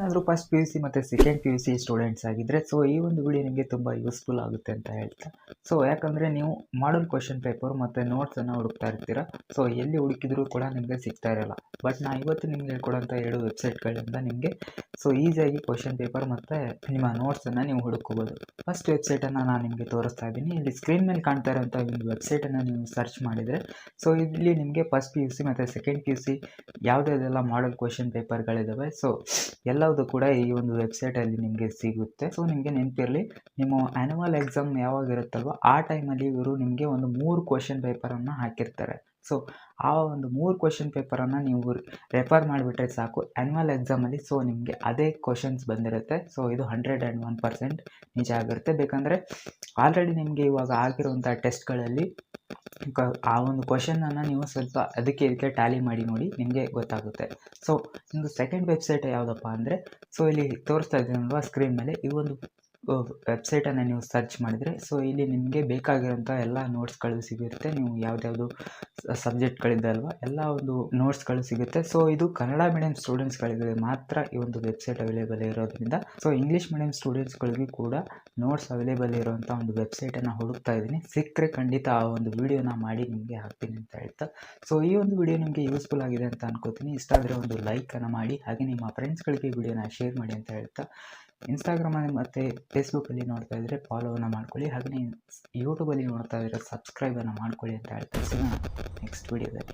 ನೀವೇನಾದರೂ first P U C ಮತ್ತು second P U C students ಆಗಿದ್ದರೆ ಸೊ ಈ ಒಂದು ವಿಡಿಯೋ ನಿಮಗೆ ತುಂಬ ಯೂಸ್ಫುಲ್ ಆಗುತ್ತೆ ಅಂತ ಹೇಳ್ತಾ. ಸೊ ಯಾಕಂದರೆ ನೀವು ಮಾಡಲ್ ಕ್ವಶನ್ ಪೇಪರ್ ಮತ್ತು ನೋಟ್ಸನ್ನು ಹುಡುಕ್ತಾ ಇರ್ತೀರ ಸೊ ಎಲ್ಲಿ ಹುಡುಕಿದ್ರೂ ಕೂಡ ನಿಮಗೆ ಸಿಗ್ತಾ ಇರಲ್ಲ. ಬಟ್ ನಾ ಇವತ್ತು ನಿಮ್ಗೆ ಹೇಳ್ಕೊಡೋಂಥ ಎರಡು ವೆಬ್ಸೈಟ್ಗಳಿಂದ ನಿಮಗೆ ಸೊ ಈಸಿಯಾಗಿ ಕ್ವಶನ್ ಪೇಪರ್ ಮತ್ತು ನಿಮ್ಮ ನೋಟ್ಸನ್ನು ನೀವು ಹುಡುಕೋಬೋದು. ಫಸ್ಟ್ ವೆಬ್ಸೈಟನ್ನು ನಾನು ನಿಮಗೆ ತೋರಿಸ್ತಾ ಇದ್ದೀನಿ. ಇಲ್ಲಿ ಸ್ಕ್ರೀನ್ ಮೇಲೆ ಕಾಣ್ತಾ ಇರೋಂಥ ಒಂದು ವೆಬ್ಸೈಟನ್ನು ನೀವು ಸರ್ಚ್ ಮಾಡಿದರೆ ಸೊ ಇಲ್ಲಿ ನಿಮಗೆ ಫಸ್ಟ್ ಪಿ ಯು ಸಿ ಮತ್ತು ಸೆಕೆಂಡ್ ಪಿ ಯು ಸಿ ಯಾವುದ್ಯಾವುದೆಲ್ಲ ಮಾಡಲ್ ಕ್ವಶನ್ ಪೇಪರ್ಗಳಿದ್ದಾವೆ ಸೊ ಎಲ್ಲವುದು ಕೂಡ ಈ ಒಂದು ವೆಬ್ಸೈಟಲ್ಲಿ ನಿಮಗೆ ಸಿಗುತ್ತೆ. ಸೊ ನಿಮಗೆ ನೆನಪಿರಲಿ, ನಿಮ್ಮ ಆ್ಯನುವಲ್ ಎಕ್ಸಾಮ್ ಯಾವಾಗ ಇರುತ್ತಲ್ವ ಆ ಟೈಮಲ್ಲಿ ಇವರು ನಿಮಗೆ ಒಂದು ಮೂರು ಕ್ವಶನ್ ಪೇಪರನ್ನು ಹಾಕಿರ್ತಾರೆ. ಸೊ ಆ ಒಂದು ಮೂರು ಕ್ವಶನ್ ಪೇಪರನ್ನು ನೀವು ರೆಫರ್ ಮಾಡಿಬಿಟ್ರೆ ಸಾಕು. ಆ್ಯನ್ಯುವಲ್ ಎಕ್ಸಾಮಲ್ಲಿ ಸೊ ನಿಮಗೆ ಅದೇ ಕ್ವಶನ್ಸ್ ಬಂದಿರುತ್ತೆ. ಸೊ ಇದು ಹಂಡ್ರೆಡ್ ಆ್ಯಂಡ್ ಒನ್ ಪರ್ಸೆಂಟ್ ನಿಜ ಆಗಿರುತ್ತೆ. ಬೇಕಂದರೆ ಆಲ್ರೆಡಿ ನಿಮಗೆ ಇವಾಗ ಆಗಿರುವಂಥ ಟೆಸ್ಟ್ಗಳಲ್ಲಿ ಕ, ಆ ಒಂದು ಕ್ವಶನನ್ನು ನೀವು ಸ್ವಲ್ಪ ಅದಕ್ಕೆ ಇದಕ್ಕೆ ಟ್ಯಾಲಿ ಮಾಡಿ ನೋಡಿ ನಿಮಗೆ ಗೊತ್ತಾಗುತ್ತೆ. ಸೊ ನಿಮ್ಮದು ಸೆಕೆಂಡ್ ವೆಬ್ಸೈಟ್ ಯಾವುದಪ್ಪ ಅಂದರೆ ಸೊ ಇಲ್ಲಿ ತೋರಿಸ್ತಾ ಇದ್ದೀನಲ್ವ ಸ್ಕ್ರೀನ್ ಮೇಲೆ, ಈ ಒಂದು ವೆಬ್ಸೈಟನ್ನು ನೀವು ಸರ್ಚ್ ಮಾಡಿದರೆ ಸೊ ಇಲ್ಲಿ ನಿಮಗೆ ಬೇಕಾಗಿರೋಂಥ ಎಲ್ಲ ನೋಟ್ಸ್ಗಳು ಸಿಗುತ್ತೆ. ನೀವು ಯಾವ್ದ್ಯಾವುದು ಸಬ್ಜೆಕ್ಟ್ಗಳಿದ್ದಲ್ವ ಎಲ್ಲ ಒಂದು ನೋಟ್ಸ್ಗಳು ಸಿಗುತ್ತೆ. ಸೊ ಇದು ಕನ್ನಡ ಮೀಡಿಯಂ ಸ್ಟೂಡೆಂಟ್ಸ್ಗಳಿಗೆ ಮಾತ್ರ ಈ ಒಂದು ವೆಬ್ಸೈಟ್ ಅವೈಲೇಬಲ್ ಇರೋದ್ರಿಂದ ಸೊ ಇಂಗ್ಲೀಷ್ ಮೀಡಿಯಂ ಸ್ಟೂಡೆಂಟ್ಸ್ಗಳಿಗೂ ಕೂಡ ನೋಟ್ಸ್ ಅವೈಲೇಬಲ್ ಇರೋವಂಥ ಒಂದು ವೆಬ್ಸೈಟನ್ನು ಹುಡುಕ್ತಾ ಇದ್ದೀನಿ. ಸಿಕ್ಕರೆ ಖಂಡಿತ ಆ ಒಂದು ವಿಡಿಯೋನ ಮಾಡಿ ನಿಮಗೆ ಹಾಕ್ತೀನಿ ಅಂತ ಹೇಳ್ತಾ. ಸೊ ಈ ಒಂದು ವಿಡಿಯೋ ನಿಮಗೆ ಯೂಸ್ಫುಲ್ ಆಗಿದೆ ಅಂತ ಅನ್ಕೋತೀನಿ. ಇಷ್ಟ ಆದರೆ ಒಂದು ಲೈಕನ್ನು ಮಾಡಿ, ಹಾಗೆ ನಿಮ್ಮ ಫ್ರೆಂಡ್ಸ್ಗಳಿಗೆ ವಿಡಿಯೋನ ಶೇರ್ ಮಾಡಿ ಅಂತ ಹೇಳ್ತಾ. ಇನ್ಸ್ಟಾಗ್ರಾಮಲ್ಲಿ ಮತ್ತು ಫೇಸ್ಬುಕ್ಕಲ್ಲಿ ನೋಡ್ತಾ ಇದ್ದರೆ ಫಾಲೋವನ್ನು ಮಾಡ್ಕೊಳ್ಳಿ. ಹಾಗೆಯೇ ಯೂಟ್ಯೂಬಲ್ಲಿ ನೋಡ್ತಾ ಇದ್ದರೆ ಸಬ್ಸ್ಕ್ರೈಬನ್ನು ಮಾಡ್ಕೊಳ್ಳಿ ಅಂತ ಹೇಳ್ತಾ ನೆಕ್ಸ್ಟ್ ವಿಡಿಯೋದಲ್ಲಿ